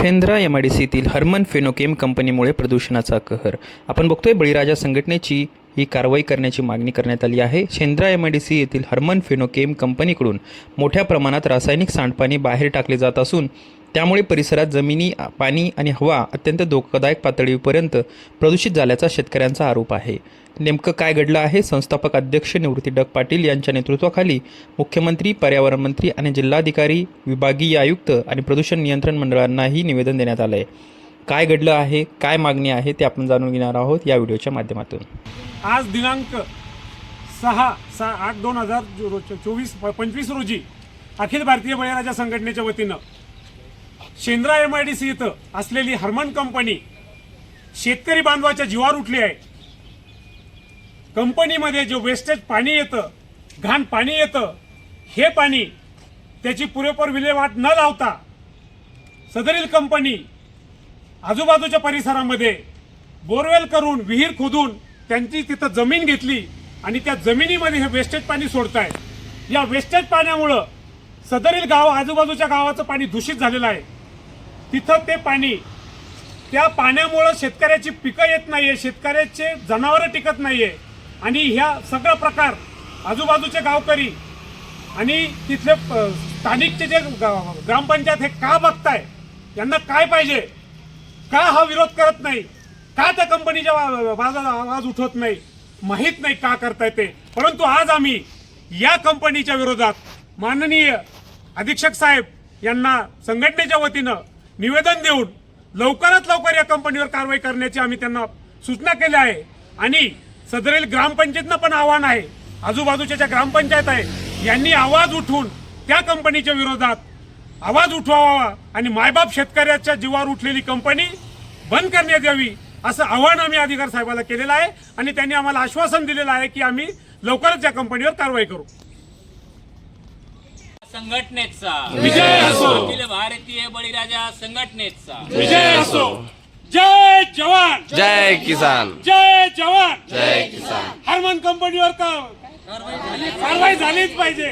Shendra M I D सीतील हरमन फेनोकेम कंपनीमुळे प्रदूषणाचा कहर. आपण बघतोय बळीराजा संघटनेची ही कारवाई करण्याची मागणी करण्यात आली आहे. Shendra M I D C येथील हरमन फेनोकेम कंपनीकडून मोठ्या प्रमाणात रासायनिक सांडपाणी बाहेर टाकले जात असून त्यामुळे परिसरात जमिनी पाणी आणि हवा अत्यंत धोकादायक पातळीपर्यंत प्रदूषित झाल्याचा शेतकऱ्यांचा आरोप आहे. नेमकं काय घडलं आहे? संस्थापक अध्यक्ष निवृत्ती डग पाटील यांच्या नेतृत्वाखाली मुख्यमंत्री पर्यावरण मंत्री आणि जिल्हाधिकारी विभागीय आयुक्त आणि प्रदूषण नियंत्रण मंडळांनाही निवेदन देण्यात आलं आहे काय घडलं आहे? काय मागणी आहे? ते आपण जाणून घेणार आहोत या व्हिडिओच्या माध्यमातून. आज दिनांक सहा सहा आठ दोन हजार चोवीस पंचवीस रोजी अखिल भारतीय बळीराजा संघटनेच्या वतीनं Shendra M I D C इथं असलेली हरमन कंपनी शेतकरी बांधवाच्या जीवावर उठली आहे. कंपनीमध्ये जे वेस्टेज पाणी येतं घाण पाणी येतं हे पाणी त्याची पुरेपूर विल्हेवाट न लावता सदरील कंपनी आजूबाजूच्या परिसरामध्ये बोरवेल करून विहीर खोदून त्यांची तिथं जमीन घेतली आणि त्या जमिनीमध्ये हे वेस्टेज पाणी सोडतायत. या वेस्टेज पाण्यामुळं सदरील गाव आजूबाजूच्या गावाचं पाणी दूषित झालेलं आहे. तिथं ते पाणी त्या पाण्यामुळं शेतकऱ्याची पिकं येत नाहीये शेतकऱ्याचे जनावरं टिकत नाहीये. आणि ह्या सगळा प्रकार आजूबाजूचे गावकरी आणि तिथले स्थानिकचे जे ग्रामपंचायत हे का बघताय? यांना काय पाहिजे? का हा विरोध करत नाही? का त्या कंपनीच्या वा- आवाज उठवत नाही? माहीत नाही का करताय ते. परंतु आज आम्ही या कंपनीच्या विरोधात माननीय अधीक्षक साहेब यांना संघटनेच्या वतीनं निवेदन देऊन लवकरात लवकर या कंपनीवर कारवाई करण्याची आम्ही त्यांना सूचना केल्या आहे. आणि सदरेल ग्रामपंचायतनं पण आव्हान आहे. आजूबाजूच्या ज्या ग्रामपंचायत आहे यांनी आवाज उठवून त्या कंपनीच्या विरोधात आवाज उठवावा आणि मायबाप शेतकऱ्याच्या जीवावर उठलेली कंपनी बंद करण्यात यावी असं आव्हान आम्ही अधिकार साहेबाला केलेलं आहे. आणि त्यांनी आम्हाला आश्वासन दिलेलं आहे की आम्ही लवकरच या कंपनीवर कारवाई करू. संघटनेचा. विजय असो. अखिल भारतीय बळीराजा संघटनेचा. विजय असो. जय जवान. जय किसान. जय जवान. जय किसान. हरमन कंपनीवर का? कारवाई झालीच पाहिजे.